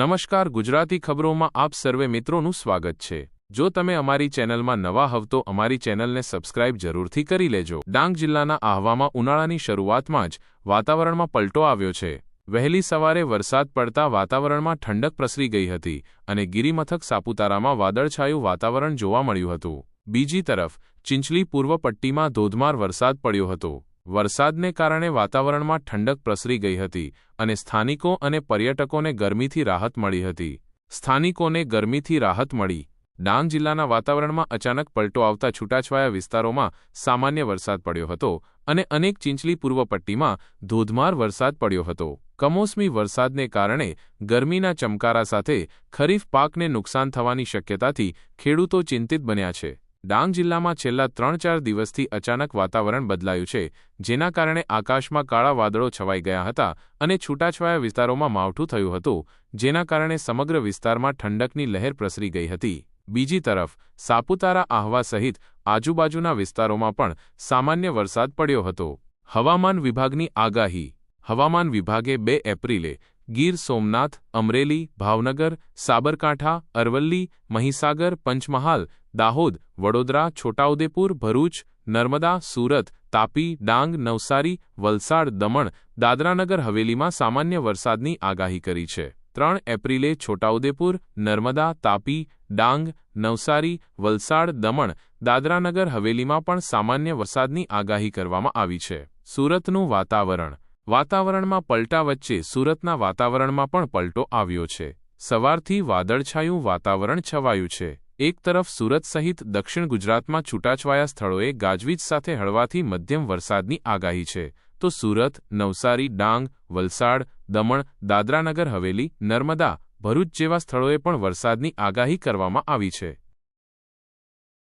નમસ્કાર ગુજરાતી ખબરોમાં આપ સર્વે મિત્રોનું સ્વાગત છે. જો તમે અમારી ચેનલમાં નવા હવ તો અમારી ચેનલને સબસ્ક્રાઇબ જરૂરથી કરી લેજો. ડાંગ જિલ્લાના આહવામાં ઉનાળાની શરૂઆતમાં જ વાતાવરણમાં પલટો આવ્યો છે. વહેલી સવારે વરસાદ પડતા વાતાવરણમાં ઠંડક પ્રસરી ગઈ હતી અને ગિરિમથક સાપુતારામાં વાદળછાયું વાતાવરણ જોવા મળ્યું હતું. બીજી તરફ, ચિંચલી પૂર્વ પટ્ટીમાં ધોધમાર વરસાદ પડ્યો હતો. વરસાદને કારણે વાતાવરણમાં ઠંડક પ્રસરી ગઈ હતી અને સ્થાનિકો અને પર્યટકોને ગરમીથી રાહત મળી હતી. સ્થાનિકોને ગરમીથી રાહત મળી. ડાંગ જિલ્લાના વાતાવરણમાં અચાનક પલટો આવતા છૂટાછવાયા વિસ્તારોમાં સામાન્ય વરસાદ પડ્યો હતો અને અનેક ચિંચલી પૂર્વ પટ્ટીમાં ધોધમાર વરસાદ પડ્યો હતો. કમોસમી વરસાદને કારણે ગરમીના ચમકારા સાથે ખરીફ પાકને નુકસાન થવાની શક્યતાથી ખેડૂતો ચિંતિત બન્યા છે. ડાંગ જિલ્લામાં છેલ્લા ત્રણ ચાર દિવસથી અચાનક વાતાવરણ બદલાયું છે, જેના કારણે આકાશમાં કાળા વાદળો છવાઈ ગયા હતા અને છૂટાછવાયા વિસ્તારોમાં માવઠું થયું હતું, જેના કારણે સમગ્ર વિસ્તારમાં ઠંડકની લહેર પ્રસરી ગઈ હતી. બીજી તરફ, સાપુતારા આહવા સહિત આજુબાજુના વિસ્તારોમાં પણ સામાન્ય વરસાદ પડ્યો હતો. હવામાન વિભાગની આગાહી. હવામાન વિભાગે બે એપ્રિલે ગીર સોમનાથ, અમરેલી, ભાવનગર, સાબરકાંઠા, અરવલ્લી, મહીસાગર, પંચમહાલ, દાહોદ, વડોદરા, છોટાઉદેપુર, ભરૂચ, નર્મદા, સુરત, તાપી, ડાંગ, નવસારી, વલસાડ, દમણ, દાદરાનગર હવેલીમાં સામાન્ય વરસાદની આગાહી કરી છે. ત્રણ એપ્રિલે છોટાઉદેપુર, નર્મદા, તાપી, ડાંગ, નવસારી, વલસાડ, દમણ, દાદરાનગર હવેલીમાં પણ સામાન્ય વરસાદની આગાહી કરવામાં આવી છે. સુરતનું વાતાવરણ વાતાવરણમાં પલટા વચ્ચે સુરતના વાતાવરણમાં પણ પલટો આવ્યો છે. સવારથી વાદળછાયું વાતાવરણ છવાયું છે. એક તરફ સુરત સહિત દક્ષિણ ગુજરાતમાં છૂટાછવાયા સ્થળોએ ગાજવીજ સાથે હળવાથી મધ્યમ વરસાદની આગાહી છે. તો સુરત, નવસારી, ડાંગ, વલસાડ, દમણ, દાદરાનગર, હવેલી, નર્મદા, ભરૂચ જેવા સ્થળોએ પણ વરસાદની આગાહી કરવામાં આવી છે.